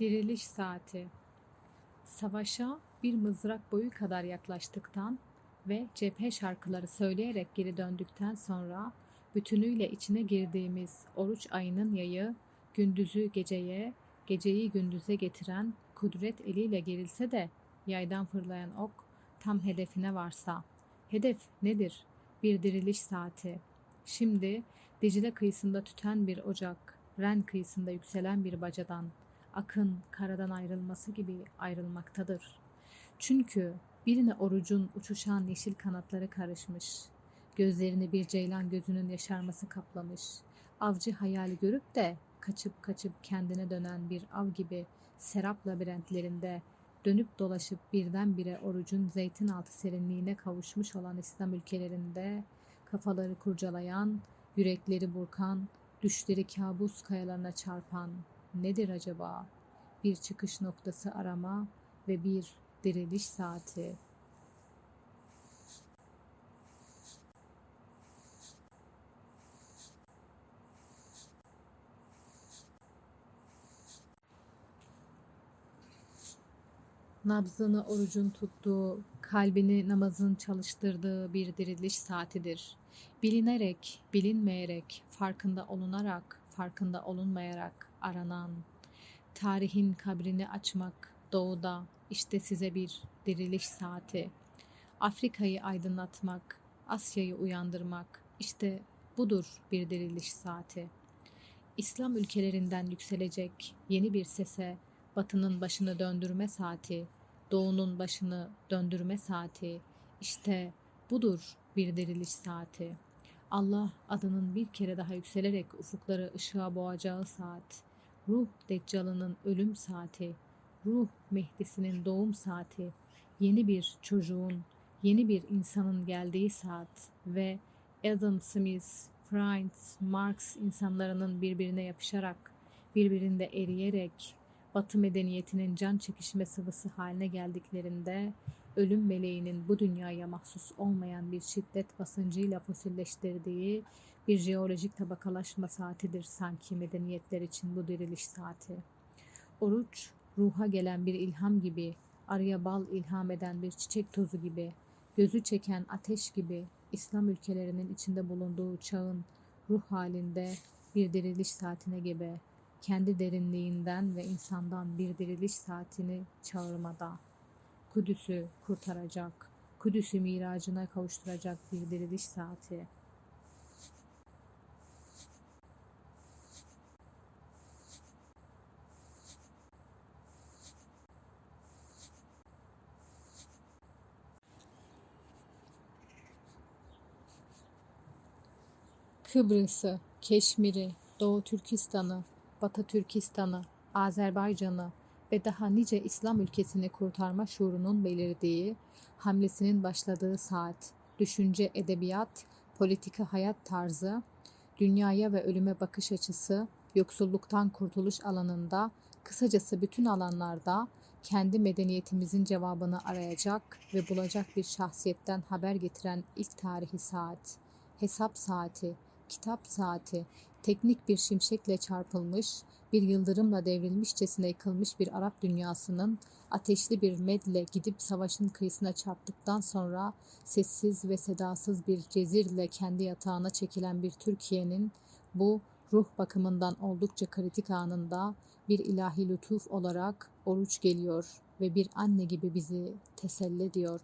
Diriliş saati. Savaşa bir mızrak boyu kadar yaklaştıktan ve cephe şarkıları söyleyerek geri döndükten sonra bütünüyle içine girdiğimiz oruç ayının yayı gündüzü geceye, geceyi gündüze getiren kudret eliyle gerilse de yaydan fırlayan ok tam hedefine varsa. Hedef nedir? Bir diriliş saati. Şimdi Dicle kıyısında tüten bir ocak, Ren kıyısında yükselen bir bacadan, akın karadan ayrılması gibi ayrılmaktadır. Çünkü birine orucun uçuşan yeşil kanatları karışmış. Gözlerini bir ceylan gözünün yaşarması kaplamış. Avcı hayali görüp de kaçıp kaçıp kendine dönen bir av gibi serap labirentlerinde dönüp dolaşıp birdenbire orucun zeytin altı serinliğine kavuşmuş olan İslam ülkelerinde kafaları kurcalayan, yürekleri burkan, düşleri kabus kayalarına çarpan nedir acaba? Bir çıkış noktası arama ve bir diriliş saati. Nabzını orucun tuttuğu, kalbini namazın çalıştırdığı bir diriliş saatidir. Bilinerek, bilinmeyerek, farkında olunarak, farkında olunmayarak aranan, tarihin kabrini açmak doğuda işte size bir diriliş saati. Afrika'yı aydınlatmak, Asya'yı uyandırmak işte budur bir diriliş saati. İslam ülkelerinden yükselecek yeni bir sese batının başını döndürme saati, doğunun başını döndürme saati işte budur bir diriliş saati. Allah adının bir kere daha yükselerek ufukları ışığa boğacağı saat, ruh deccalının ölüm saati, ruh Mehdisinin doğum saati, yeni bir çocuğun, yeni bir insanın geldiği saat ve Adam Smith, Friends, Marx insanlarının birbirine yapışarak, birbirinde eriyerek, Batı medeniyetinin can çekişme sıvısı haline geldiklerinde ölüm meleğinin bu dünyaya mahsus olmayan bir şiddet basıncıyla fosilleştirdiği bir jeolojik tabakalaşma saatidir sanki medeniyetler için bu diriliş saati. Oruç, ruha gelen bir ilham gibi, araya bal ilham eden bir çiçek tozu gibi, gözü çeken ateş gibi, İslam ülkelerinin içinde bulunduğu çağın ruh halinde bir diriliş saatine gebe, kendi derinliğinden ve insandan bir diriliş saatini çağırmada. Kudüs'ü kurtaracak, Kudüs'ü miracına kavuşturacak bir diriliş saati. Kıbrıs'ı, Keşmir'i, Doğu Türkistan'ı, Batı Türkistan'ı, Azerbaycan'ı ve daha nice İslam ülkesini kurtarma şuurunun belirdiği, hamlesinin başladığı saat, düşünce, edebiyat, politika hayat tarzı, dünyaya ve ölüme bakış açısı, yoksulluktan kurtuluş alanında, kısacası bütün alanlarda kendi medeniyetimizin cevabını arayacak ve bulacak bir şahsiyetten haber getiren ilk tarihi saat, hesap saati, kitap saati, teknik bir şimşekle çarpılmış, bir yıldırımla devrilmişçesine yıkılmış bir Arap dünyasının ateşli bir medle gidip savaşın kıyısına çarptıktan sonra sessiz ve sedasız bir cezirle kendi yatağına çekilen bir Türkiye'nin bu ruh bakımından oldukça kritik anında bir ilahi lütuf olarak oruç geliyor ve bir anne gibi bizi teselli ediyor.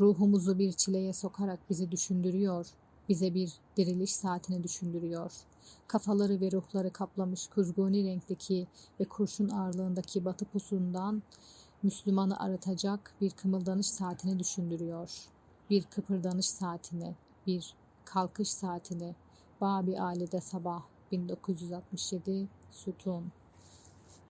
Ruhumuzu bir çileye sokarak bizi düşündürüyor, bize bir diriliş saatini düşündürüyor. Kafaları ve ruhları kaplamış kuzguni renkteki ve kurşun ağırlığındaki batı pusundan Müslümanı aratacak bir kımıldanış saatini düşündürüyor. Bir kıpırdanış saatini, bir kalkış saatini. Babi Ali'de sabah 1967 Sütun